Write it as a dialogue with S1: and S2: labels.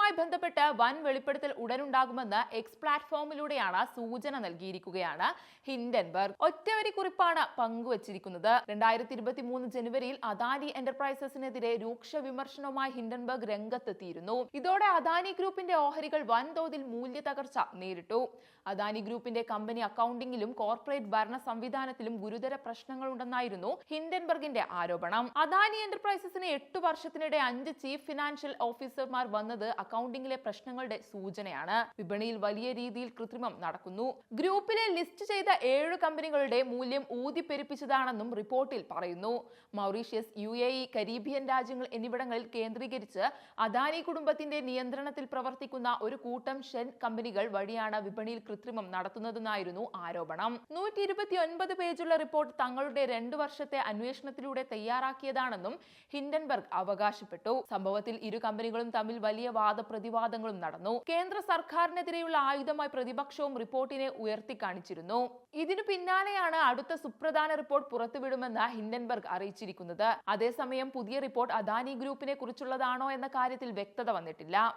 S1: ചർച്ചയുമായി ബന്ധപ്പെട്ട് വൻ വെളിപ്പെടുത്തൽ ഉടനുണ്ടാകുമെന്ന് എക്സ് പ്ലാറ്റ്ഫോമിലൂടെയാണ് സൂചന നൽകിയിരിക്കുകയാണ് ഹിൻഡൻബർഗ് ഒറ്റവരി കുറിപ്പാണ് പങ്കുവച്ചിരിക്കുന്നത്. രണ്ടായിരത്തി ഇരുപത്തി മൂന്ന് ജനുവരിയിൽ അദാനി എന്റർപ്രൈസസിനെതിരെ രൂക്ഷ വിമർശനവുമായി ഹിൻഡൻബർഗ് രംഗത്തെത്തിയിരുന്നു. ഇതോടെ അദാനി ഗ്രൂപ്പിന്റെ ഓഹരികൾ വൻതോതിൽ മൂല്യ തകർച്ച നേരിട്ടു. അദാനി ഗ്രൂപ്പിന്റെ കമ്പനി അക്കൗണ്ടിംഗിലും കോർപ്പറേറ്റ് ഭരണ സംവിധാനത്തിലും ഗുരുതര പ്രശ്നങ്ങളുണ്ടെന്നായിരുന്നു ഹിൻഡൻബർഗിന്റെ ആരോപണം. അദാനി എന്റർപ്രൈസസിന് എട്ടു വർഷത്തിനിടെ അഞ്ച് ചീഫ് ഫിനാൻഷ്യൽ ഓഫീസർമാർ വന്നത് അക്കൗണ്ടിംഗിലെ പ്രശ്നങ്ങളുടെ സൂചനയാണ്. വിപണിയിൽ വലിയ രീതിയിൽ കൃത്രിമം നടക്കുന്നു. ഗ്രൂപ്പിലെ ലിസ്റ്റ് ചെയ്ത ഏഴ് കമ്പനികളുടെ മൂല്യം ഊതിപ്പെരുപ്പിച്ചതാണെന്നും റിപ്പോർട്ടിൽ പറയുന്നു. Mauritius U A E Caribbean രാജ്യങ്ങൾ എന്നിവിടങ്ങളിൽ കേന്ദ്രീകരിച്ച് അദാനി കുടുംബത്തിന്റെ നിയന്ത്രണത്തിൽ പ്രവർത്തിക്കുന്ന ഒരു കൂട്ടം ഷെൻ കമ്പനികൾ വഴിയാണ് വിപണിയിൽ കൃത്രിമം നടത്തുന്നതെന്നായിരുന്നു ആരോപണം. നൂറ്റി ഇരുപത്തി ഒൻപത് പേജുള്ള റിപ്പോർട്ട് തങ്ങളുടെ രണ്ടു വർഷത്തെ അന്വേഷണത്തിലൂടെ തയ്യാറാക്കിയതാണെന്നും ഹിൻഡൻബർഗ് അവകാശപ്പെട്ടു. സംഭവത്തിൽ ഇരു കമ്പനികളും തമ്മിൽ വലിയ വാദപ്രതിവാദങ്ങളും നടന്നു. കേന്ദ്ര സർക്കാരിനെതിരെയുള്ള ആയുധമായി പ്രതിപക്ഷവും റിപ്പോർട്ടിനെ ഉയർത്തിക്കാണിച്ചിരുന്നു ഇതിനു പിന്നാലെയാണ് അടുത്ത സുപ്രധാന റിപ്പോർട്ട് പുറത്തുവിടുമെന്ന് ഹിൻഡൻബർഗ് അറിയിച്ചിരിക്കുന്നത്. അതേസമയം പുതിയ റിപ്പോർട്ട് അദാനി ഗ്രൂപ്പിനെ കുറിച്ചുള്ളതാണോ എന്ന കാര്യത്തിൽ വ്യക്തത വന്നിട്ടില്ല.